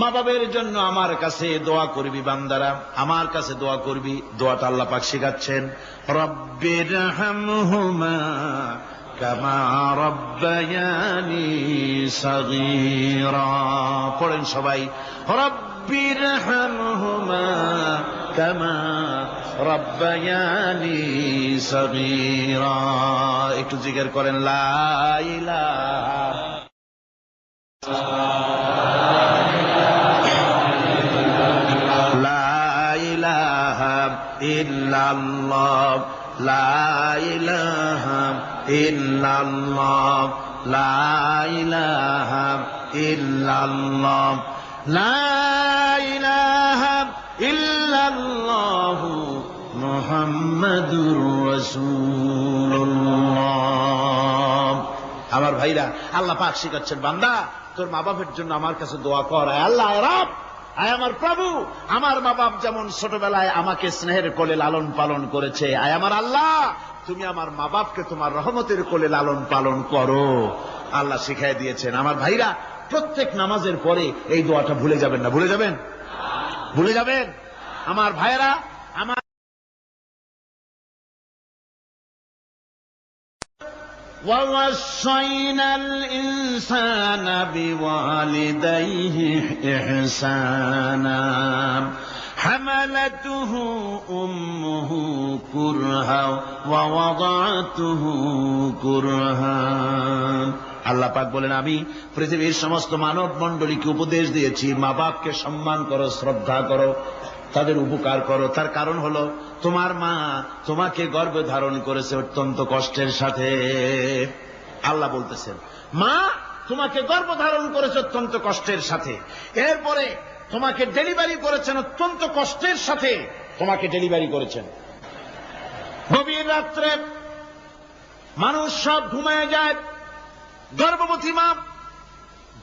মা বাবের জন্য আমার কাছে দোয়া করবি বান্দারা, আমার কাছে দোয়া করবি, দোয়াটা আল্লাহ পাক শিখাচ্ছেন। রব্বির কামা রব্বায়ানি পড়েন সবাই, রব্বির হামহুমা কামা রব্বায়ানি সগীরা। একটু জিজ্ঞের করেন, লা ইল্লাল্লাহ, লা ইলাহা ইল্লাল্লাহ, লা ইলাহা ইল্লাল্লাহ, লা আমার ভাইরা, আল্লাহ পাক শিখাচ্ছেন, বান্দা, তোর মা বাপের জন্য আমার কাছে দোয়া কর আল্লাহ রাব। আয় আমার প্রভু, আমার মা বাপ যেমন ছোটবেলায় আমাকে স্নেহের কোলে লালন পালন করেছে, আয় আমার আল্লাহ, তুমি আমার মা বাপকে তোমার রহমতের কোলে লালন পালন করো। আল্লাহ শিখাই দিয়েছেন, আমার ভাইরা, প্রত্যেক নামাজের পরে এই দোয়াটা ভুলে যাবেন না, ভুলে যাবেন? ভুলে যাবেন? আমার ভাইরা আমার ووصينا الإنسان بوالديه إحسانا حملته أمه كرها ووضعته كرها আল্লাহ পাক বলেন আমি পৃথিবীর সমস্ত মানব মণ্ডলীকে উপদেশ দিয়েছি মা বাপকে সম্মান করো শ্রদ্ধা করো তাদের উপকার করো। তার কারণ হলো, তোমার মা তোমাকে গর্ভে ধারণ করেছে অত্যন্ত কষ্টের সাথে। আল্লাহ বলতেছেন, মা তোমাকে গর্ব ধারণ করেছে অত্যন্ত কষ্টের সাথে। এরপরে তোমাকে ডেলিভারি করেছেন অত্যন্ত কষ্টের সাথে। তোমাকে ডেলিভারি করেছেন। গভীর রাত্রে মানুষ সব ঘুমায় যায়। গর্ভবতী মা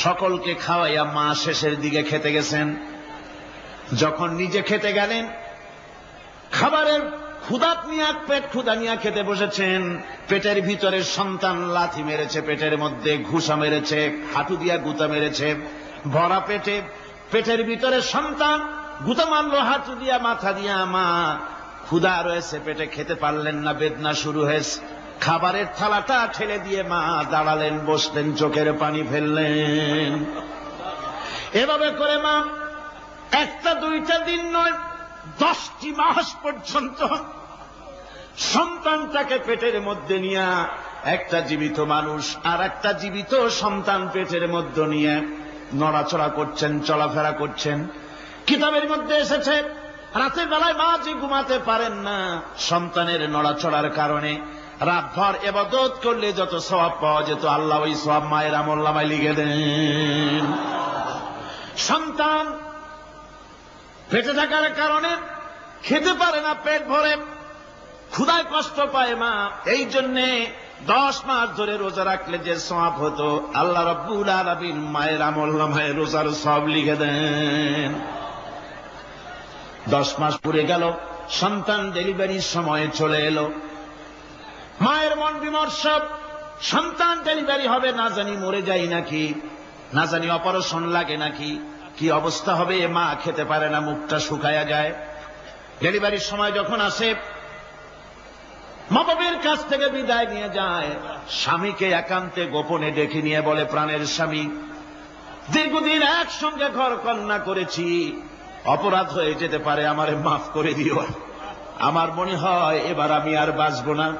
সকলকে খাওয়াইয়া মা শেষের দিকে খেতে গেছেন। যখন নিজে খেতে গেলেন, খাবারের ক্ষুদাত নিয়ে, পেট ক্ষুদা নিয়ে খেতে বসেছেন। পেটের ভিতরে সন্তান লাথি মেরেছে, পেটের মধ্যে ঘুষা মেরেছে, হাঁটু দিয়া গুতা মেরেছে, ভরা পেটে, পেটের ভিতরে সন্তান গুতা মারলো হাঁটু দিয়া, মাথা দিয়া মা ক্ষুদা রয়েছে, পেটে খেতে পারলেন না, বেদনা শুরু হয়েছে। খাবারের থালাটা ঠেলে দিয়ে মা দাঁড়ালেন, বসলেন, চোখের পানি ফেললেন। এভাবে করে মা, একটা দুইটা দিন নয়, দশটি মাস পর্যন্ত সন্তানটাকে পেটের মধ্যে নিয়ে, একটা জীবিত মানুষ আর একটা জীবিত সন্তান পেটের মধ্যে নিয়ে নড়াচড়া করছেন, চলাফেরা করছেন। কিতাবের মধ্যে এসেছে রাতের বেলায় মা যে ঘুমাতে পারেন না, সন্তানের নড়াচড়ার কারণে রাত রাতভর এবাদত করলে যত সবাব পাওয়া যেত, আল্লাহ ওই সব মায়ের আমল্লামায় লিখে দেন। সন্তান পেটে থাকার কারণে খেতে পারে না, পেট ভরে ক্ষুদায় কষ্ট পায় মা। এই জন্যে দশ মাস ধরে রোজা রাখলে যে সব হতো, আল্লাহ রব্বুল আলমিন মায়ের আমল্লামায় রোজার সব লিখে দেন। দশ মাস পুরে গেল, সন্তান ডেলিভারির সময় চলে এলো। মায়ের মন বিমর্ষ, সন্তান ডেলিভারি হবে, না জানি মরে যাই নাকি, না জানি অপারেশন লাগে নাকি, কি অবস্থা হবে মা খেতে পারে না, মুখটা শুকায়া যায়। ডেলিভারির সময় যখন আসে মা বাবের কাছ থেকে বিদায় নিয়ে যায়। স্বামীকে একান্তে গোপনে ডেকে নিয়ে বলে, প্রাণের স্বামী, দীর্ঘদিন একসঙ্গে ঘর কন্যা করেছি অপরাধ হয়ে যেতে পারে, আমারে মাফ করে দিও। আমার মনে হয় এবার আমি আর বাঁচব না।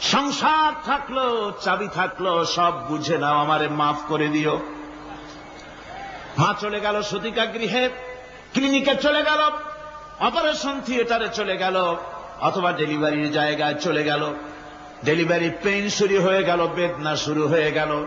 সংসার থাকল, চাবি থাকল, সব বুঝে নাও, আমারে মাফ করে দিও। মা চলে গেল সতিকা গৃহে, ক্লিনিকে চলে গেল, অপারেশন থিয়েটারে চলে গেল, অথবা ডেলিভারির জায়গায় চলে গেল। ডেলিভারি পেইন শুরু হয়ে গেল, বেদনা শুরু হয়ে গেল।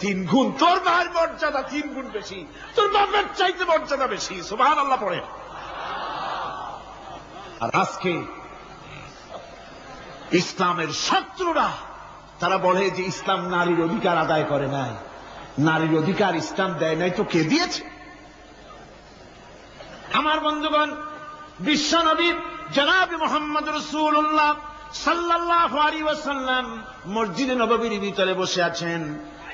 তিন গুণ। তোর মায়ের মর্যাদা তিন গুণ বেশি। তোর বাপের চাইতে মর্যাদা বেশি। সুবাহ আল্লাহ পড়ে। আর আজকে ইসলামের শত্রুরা, তারা বলে যে ইসলাম নারীর অধিকার আদায় করে নাই। নারীর অধিকার ইসলাম দেয় নাই তো কে দিয়েছে? আমার বন্ধুগণ, বিশ্ব বিশ্বনবী জনাব মোহাম্মদ রসুল্লাহ সাল্লাহ আলী ওয়াসাল্লাম মসজিদে নববীর ভিতরে বসে আছেন।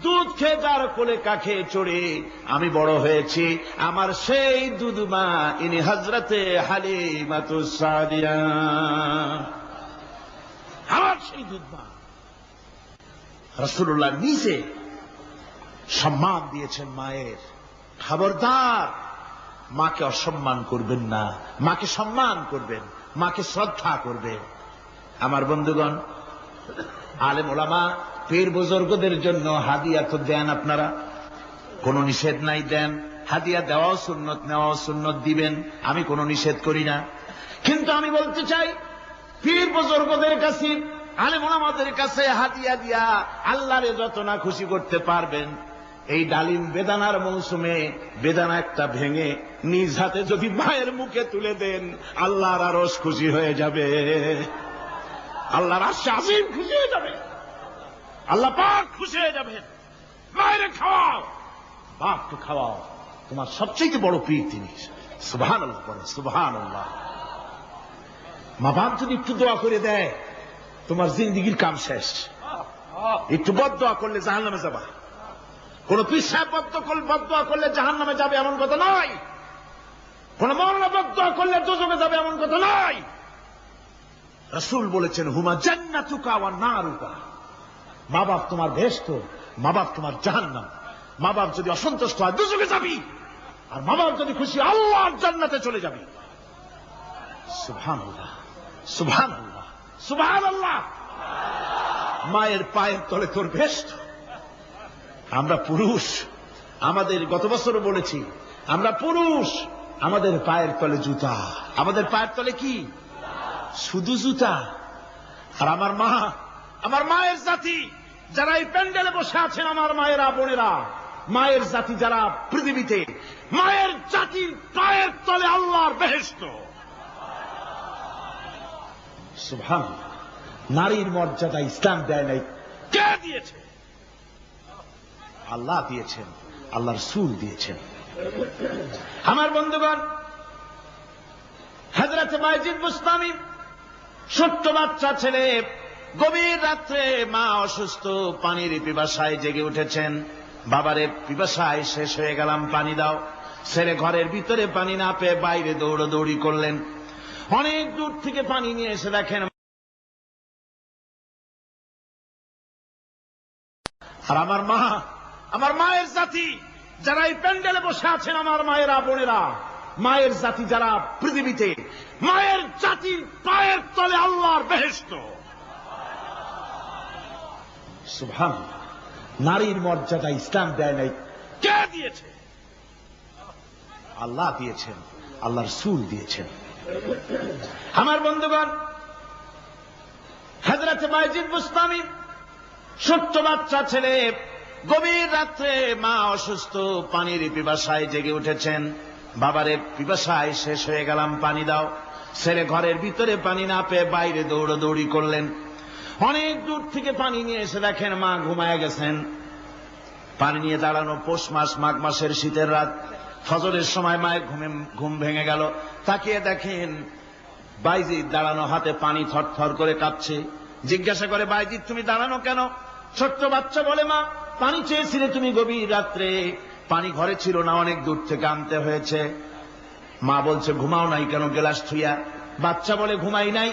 দুধ খেয়ে যার কোলে কাখে চড়ে। আমি বড় হয়েছি, আমার সেই দুধ মা ইনি হজরতে হালি মাতুসাদিয়া আমার সেই দুধ মা রসুল্লাহ নিজে সম্মান দিয়েছেন মায়ের। খবরদার। মাকে অসম্মান করবেন না, মাকে সম্মান করবেন, মাকে শ্রদ্ধা করবেন। আমার বন্ধুগণ, আলেম ওলামা পীর বুজুর্গদের জন্য হাদিয়া তো দেন আপনারা। কোন নিষেধ নাই দেন। হাদিয়া দেওয়াও সুন্নত, নেওয়াও সুন্নত দিবেন। আমি কোনো নিষেধ করি না। কিন্তু আমি বলতে চাই, পীর বুজুর্গদের কাছে, আলেম ওলামাদের কাছে হাদিয়া দিয়া আল্লাহরে যত না খুশি করতে পারবেন, এই ডালিম বেদানার মৌসুমে বেদানা একটা ভেঙে নিজ হাতে যদি মায়ের মুখে তুলে দেন, আল্লাহর আরস খুশি হয়ে যাবে। আল্লাহর আশে আসিম খুশি হয়ে যাবে। আল্লাহ পাক খুশি হয়ে যাবেন। মায়ের খাওয়াও। বাপকে খাওয়াও। তোমার সবচেয়ে বড় পীর তিনি। সুবহান আল্লাহ বলে সুবহান আল্লাহ মা বাপ যদি একটু দোয়া করে দেয়, তোমার জিন্দিগির কাম শেষ। একটু বদ দোয়া করলে জাহান নামে যাবা। কোন পিসাব বদ্ধ বদোয়া করলে জাহান নামে যাবে এমন কথা নয়। কোন মরণাপদ দোয়া করলে দুজকে যাবে এমন কথা নয়। রসুল বলেছেন, হুমা জান্নাতুকা ওয়া নারুকা। মা বাপ তোমার ভেস্ত মা বাপ তোমার জাহান্নাম। মা বাপ যদি অসন্তুষ্ট হয় দুজকে যাবি। আর মা বাপ যদি খুশি আল্লাহ জান্নাতে চলে যাবি। আল্লাহ সুবহান আল্লাহ আল্লাহ মায়ের পায়ের তলে তোর ভেস্ত আমরা পুরুষ, আমাদের গত বছরও বলেছি, আমরা পুরুষ, আমাদের পায়ের তলে জুতা। আমাদের পায়ের তলে কি? শুধু জুতা। আর আমার মা, আমার মায়ের জাতি। যারা এই প্যান্ডেলে বসে আছেন আমার মায়েরা, বোনেরা, মায়ের জাতি যারা পৃথিবীতে, মায়ের জাতির পায়ের তলে আল্লাহর বেহেস্ত সুভান নারীর মর্যাদা ইসলাম দেয় নাই। কে দিয়েছে? আল্লাহ দিয়েছেন আল্লাহর সুল দিয়েছেন। আমার বন্ধুগণ হাজরত মাইজিদ মুস্তামি ছোট্ট বাচ্চা ছেলে গভীর রাত্রে মা অসুস্থ, পানির পিপাসায় জেগে উঠেছেন। বাবারে, পিপাসায় শেষ হয়ে গেলাম, পানি দাও। ছেলে ঘরের ভিতরে পানি না পেয়ে বাইরে দৌড়দৌড়ি করলেন। অনেক দূর থেকে পানি নিয়ে এসে দেখেন আর আমার মা, আমার মায়ের জাতি, যারা এই প্যান্ডেলে বসে আছেন আমার মায়েরা, বোনেরা, মায়ের জাতি যারা পৃথিবীতে, মায়ের জাতির পায়ের তলে আল্লাহর বেহেস্ত সুভান নারীর মর্যাদা ইসলাম দেয় নাই। কে দিয়েছে? আল্লাহ দিয়েছেন আল্লাহর সুল দিয়েছেন। আমার বন্ধুগণ হাজরত মাইজিদ মুস্তামি ছোট্ট বাচ্চা ছেলে, গভীর রাত্রে মা অসুস্থ, পানির পিপাসায় জেগে উঠেছেন। বাবারে, পিপাসায় শেষ হয়ে গেলাম, পানি দাও। ছেলে ঘরের ভিতরে পানি না পেয়ে বাইরে দৌড়দৌড়ি করলেন। অনেক দূর থেকে পানি নিয়ে এসে দেখেন মা ঘুমায় গেছেন। পানি নিয়ে দাঁড়ানো পৌষ মাস, মাঘ মাসের শীতের রাত। ফজরের সময় মায়ের ঘুমে, ঘুম ভেঙে গেল। তাকিয়ে দেখেন বাইজিৎ দাঁড়ানো হাতে পানি থরথর করে কাঁপছে। জিজ্ঞাসা করে বাইজিৎ তুমি দাঁড়ানো কেন? ছোট্ট বাচ্চা, বলে মা, পানি চেয়েছিলে তুমি গভীর রাত্রে। পানি ঘরে ছিল না, অনেক দূর থেকে আনতে হয়েছে। মা বলছে, ঘুমাও নাই কেন, গেলাস থুইয়া? বাচ্চা বলে, ঘুমাই নাই।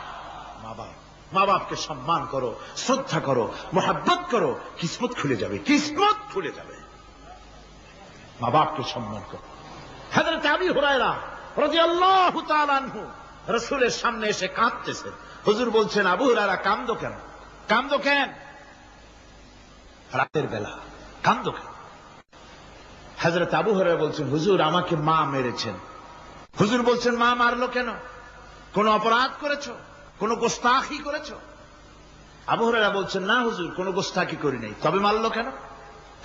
মা বাপকে সম্মান করো, শ্রদ্ধা করো, মোহাব্বত করো, কিসমত খুলে যাবে, কিসমত খুলে যাবে। মা বাপকে সম্মান করো। হাজরত আবি হুরায়রা রাদিয়াল্লাহু তাআলা আনহু রাসূলের সামনে এসে কাঁদতেছেন হুজুর বলছেন, আবু হুরায়রা, কান্দো কেন? কান্দো কেন? রাতের বেলা, কান্দ কেন? হাজরত আবু হরে বলছেন, হুজুর, আমাকে মা মেরেছেন। হুজুর বলছেন, মা মারলো কেন? কোন অপরাধ করেছ? কোন গোস্তাখি করেছ? আবু হরেরা বলছেন, না হুজুর, কোন গোস্তাখি করি নাই। তবে মারলো কেন?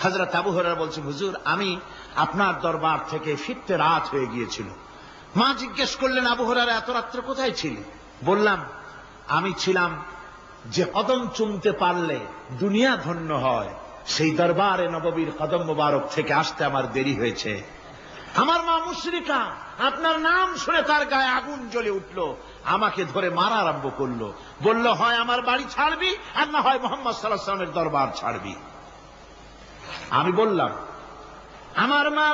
হাজরত আবু হরেরা বলছেন, হুজুর, আমি আপনার দরবার থেকে ফিরতে রাত হয়ে গিয়েছিল। মা জিজ্ঞেস করলেন, আবু হরারা এত রাত্রে কোথায় ছিলি? বললাম, আমি ছিলাম যে কদম চুমতে পারলে দুনিয়া ধন্য হয়, সেই দরবারে নববীর কদম মোবারক থেকে আসতে আমার দেরি হয়েছে। আমার মা মুশরিকা, আপনার নাম শুনে তার গায়ে আগুন জ্বলে উঠল, আমাকে ধরে মারা আরম্ভ করল। বলল, হয় আমার বাড়ি ছাড়বি, আর না হয় মোহাম্মদ সাল্লাহ সাল্লামের দরবার ছাড়বি। আমি বললাম, আমার মা,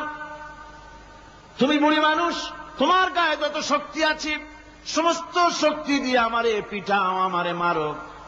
তুমি বুড়ি মানুষ, তোমার গায়ে যত শক্তি আছে, সমস্ত শক্তি দিয়ে আমারে পিঠাও আমারে মারো।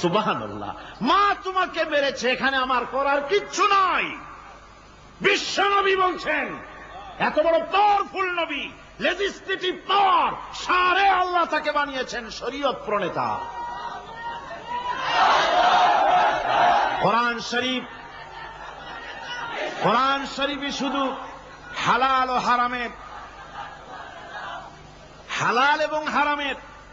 সুবাহান মা তোমাকে মেরেছে, এখানে আমার করার কিচ্ছু নাই। বিশ্বনবী বলছেন, এত বড় পাওয়ারফুল নবী লেজিসলেটিভ পাওয়ার সারে আল্লাহ তাকে বানিয়েছেন শরীয়ত প্রণেতা। কোরআন শরীফ, কোরআন শরীফই শুধু হালাল ও হারামের, হালাল এবং হারামের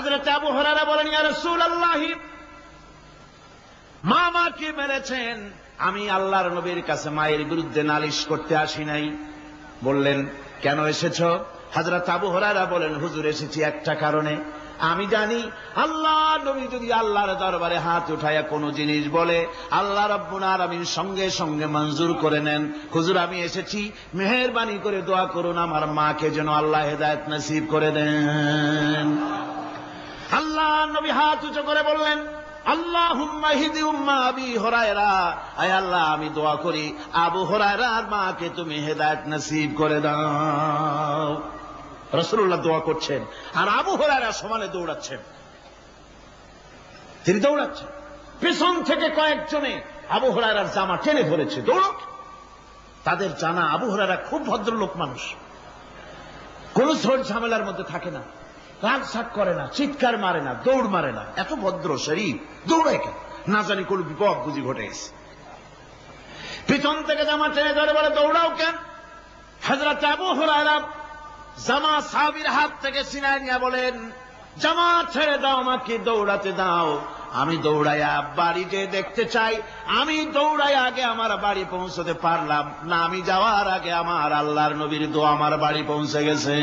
হজরত আবু হরারা বলেন, ইয়া রাসূলুল্লাহ, মা মাকে মেরেছেন? আমি আল্লাহর নবীর কাছে মায়ের বিরুদ্ধে নালিশ করতে আসি নাই। বললেন, কেন এসেছ? হাজরত আবু হরারা বলেন, হুজুর, এসেছি একটা কারণে। আমি জানি, আল্লাহ নবী যদি আল্লাহর দরবারে হাত উঠায়া কোনো জিনিস বলে, আল্লাহ রব্বুল আলামিন সঙ্গে সঙ্গে মঞ্জুর করে নেন। হুজুর, আমি এসেছি, মেহেরবানি করে দোয়া করুন, আমার মাকে যেন আল্লাহ হেদায়েত নসিব করে দেন। আল্লাহ নবী হাত উঁচু করে বললেন আল্লাহ হিদি উম্মা আবি হরায়রা। আয় আল্লাহ, আমি দোয়া করি, আবু হরায়রার মাকে তুমি হেদায়ত নসিব করে দাও। রসুল্লাহ দোয়া করছেন, আর আবু হরায়রা সমানে দৌড়াচ্ছেন। তিনি দৌড়াচ্ছেন। পেছন থেকে কয়েকজনে আবু হরায়রার জামা টেনে ধরেছে, দৌড়ক। তাদের জানা আবু হরায়রা খুব ভদ্রলোক মানুষ। কোন ঝোড় ঝামেলার মধ্যে থাকে না। সাক করে না, চিৎকার মারে না, দৌড় মারে না। এত ভদ্র শরীর, দৌড়ায় কেন? না জানি কোন বিপদ বুঝি ঘটে গেছে। পিছন থেকে জামা টেনে ধরে বলে, দৌড়াও কেন? হাজরত আবু হরায়রা জামা সাবির হাত থেকে সিনায় নিয়ে বলেন, জামা ছেড়ে দাও আমাকে, দৌড়াতে দাও। আমি দৌড়াইয়া বাড়িতে দেখতে চাই। আমি দৌড়াই আগে আমার বাড়ি পৌঁছতে পারলাম না। আমি যাওয়ার আগে আমার আল্লাহর নবীর দো আমার বাড়ি পৌঁছে গেছে।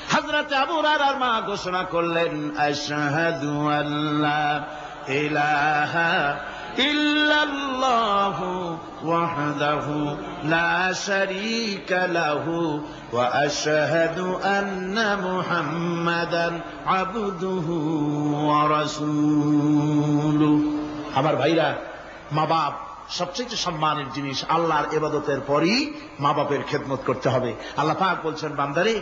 হজরত আবু রার মা ঘোষণা করলেন আল্লাহ ইলাহা ইল্লাল্লাহু আমার ভাইরা, মা বাপ সবচেয়ে সম্মানের জিনিস, আল্লাহর এবাদতের পরই মা বাপের খেদমত করতে হবে। আল্লাহ পাক বলছেন, বান্দারে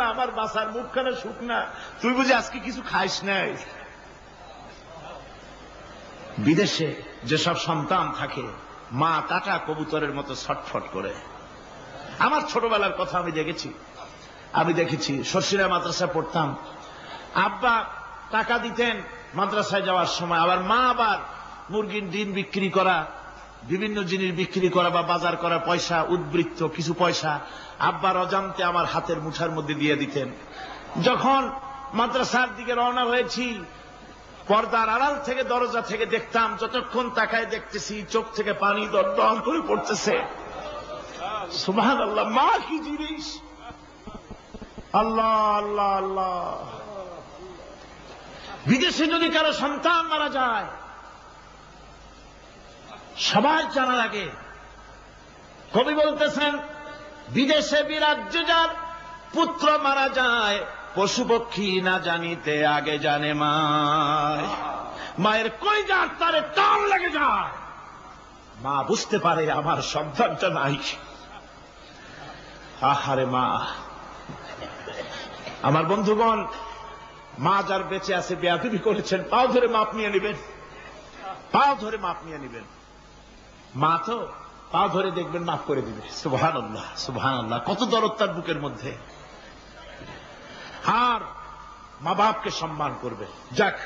আমার বাসার মুখখানে শুকনা। তুই বুঝি আজকে কিছু খাইস নাই? বিদেশে যেসব সন্তান থাকে, মা কাটা কবুতরের মতো ছটফট করে। আমার ছোটবেলার কথা আমি দেখেছি। আমি দেখেছি শশীরা মাদ্রাসায় পড়তাম। আব্বা টাকা দিতেন মাদ্রাসায় যাওয়ার সময়, আবার মা আবার মুরগির ডিম বিক্রি করা বিভিন্ন জিনিস বিক্রি করা বা বাজার করা পয়সা, উদ্বৃত্ত কিছু পয়সা আব্বার অজান্তে আমার হাতের মুঠার মধ্যে দিয়ে দিতেন। যখন মাদ্রাসার দিকে রওনা হয়েছি, পর্দার আড়াল থেকে দরজা থেকে দেখতাম, যতক্ষণ তাকায় দেখতেছি চোখ থেকে পানি দরদম করে পড়তেছে। সুবহান আল্লাহ মা কি জিনিস? আল্লাহ আল্লাহ আল্লাহ। বিদেশে যদি কারও সন্তান মারা যায় সবাই জানার আগে কবি বলতেছেন, বিদেশে বিরাজ্য যার, পুত্র মারা যায়, পশু পক্ষী না জানিতে আগে জানে মা মায়ের কই যার তারে টান লেগে যায়। মা বুঝতে পারে আমার সন্তানটা নাই। আহারে মা। আমার বন্ধুগণ, মা যার বেঁচে আছে, বেয়াদবি করেছেন, পাও ধরে মাপ নিয়ে নেবেন। পাও ধরে মাপ নিয়ে নেবেন। মা তো পা ধরে দেখবেন, মাফ করে দিবে। সুবহান আল্লাহ সুবহান আল্লাহ কত দরদ তার বুকের মধ্যে। আর মা বাপকে সম্মান করবে। যাক